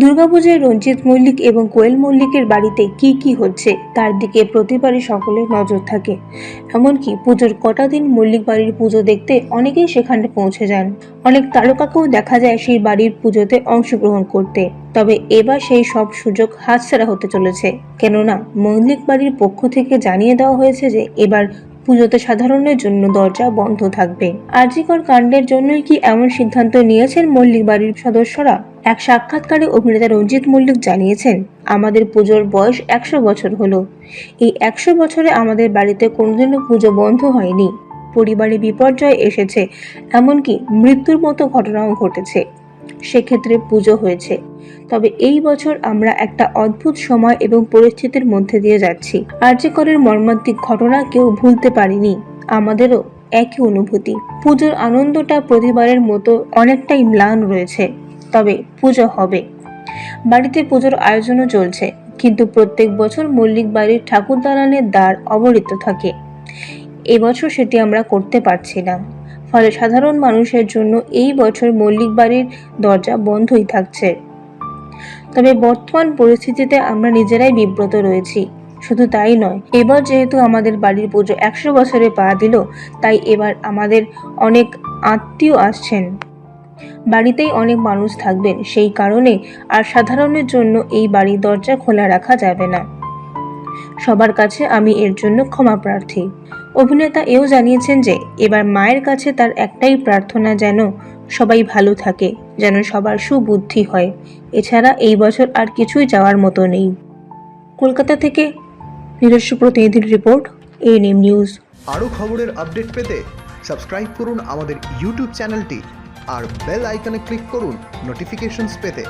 দুর্গাপূজায় রঞ্জিত মল্লিক এবং কোয়েল মল্লিকের বাড়িতে কি কি হচ্ছে, তার দিকে প্রতিবারই সকলের নজর থাকে। এমনকি পুজোর কটা দিন মল্লিক বাড়ির পুজো দেখতে অনেকেই সেখানে পৌঁছে যান। অনেক তারকাকেও দেখা যায় সেই বাড়ির পুজোতে অংশগ্রহণ করতে। তবে এবার সেই সব সুযোগ হাতছাড়া হতে চলেছে। কেননা মল্লিক বাড়ির পক্ষ থেকে জানিয়ে দেওয়া হয়েছে যে, এবার পুজোতে সাধারণের জন্য দরজা বন্ধ থাকবে। আরজিকর কাণ্ডের জন্যই কি এমন সিদ্ধান্ত নিয়েছেন মল্লিক বাড়ির সদস্যরা? এক সাক্ষাৎকারে অভিনেতা রঞ্জিত মল্লিক জানিয়েছেন, আমাদের পুজোর বয়স একশো বছর হলো। এই একশো বছরে আমাদের বাড়িতে কোনোদিনও পুজো বন্ধ হয়নি। পরিবারে বিপর্যয় এসেছে, এমনকি মৃত্যুর মতো ঘটনাও ঘটেছে। সেক্ষেত্রে পুজো হয়েছে। তবে এই বছর আমরা একটা অদ্ভুত সময় এবং পরিস্থিতির মধ্যে দিয়ে যাচ্ছি। আর্যকরের মর্মান্তিক ঘটনা কেউ ভুলতে পারিনি। আমাদেরও একই অনুভূতি। পুজোর আনন্দটা প্রতিবারের মতো অনেকটাই ম্লান রয়েছে। তবে পুজো হবে। বাড়িতে পুজোর আয়োজনও চলছে। কিন্তু প্রত্যেক বছর মল্লিক বাড়ির ঠাকুর দালানের দ্বার অবরিত থাকে। এবছর সেটি আমরা করতে পারছি না। ফলে সাধারণ মানুষের জন্য এই বছর মল্লিক বাড়ির দরজা বন্ধই থাকছে। তবে বর্তমান পরিস্থিতিতে আমরা নিজেরাই বিব্রত রয়েছি। শুধু তাই নয়, এবার যেহেতু আমাদের বাড়ির পুজো একশো বছরে পা দিল, তাই এবার আমাদের অনেক আত্মীয় আসছেন। বাড়িতেই অনেক মানুষ থাকবেন, সেই কারণে আর সাধারণের জন্য এই বাড়ির দরজা খোলা রাখা যাবে না। সবার কাছে আমি এর জন্য ক্ষমা প্রার্থী। অভিনেতা এও জানিয়েছেন যে, এবার মায়ের কাছে তার একটাই প্রার্থনা যেন সবাই ভালো থাকে, যেন সবার সুবুদ্ধি হয়। এছাড়া এই বছর আর কিছুই যাওয়ার মতো নেই। কলকাতা থেকে নিজস্ব প্রতিনিধির রিপোর্ট এএনএম নিউজ। আরও খবরের আপডেট পেতে সাবস্ক্রাইব করুন আমাদের ইউটিউব চ্যানেলটি আর বেল আইকনে ক্লিক করুন নোটিফিকেশনস পেতে।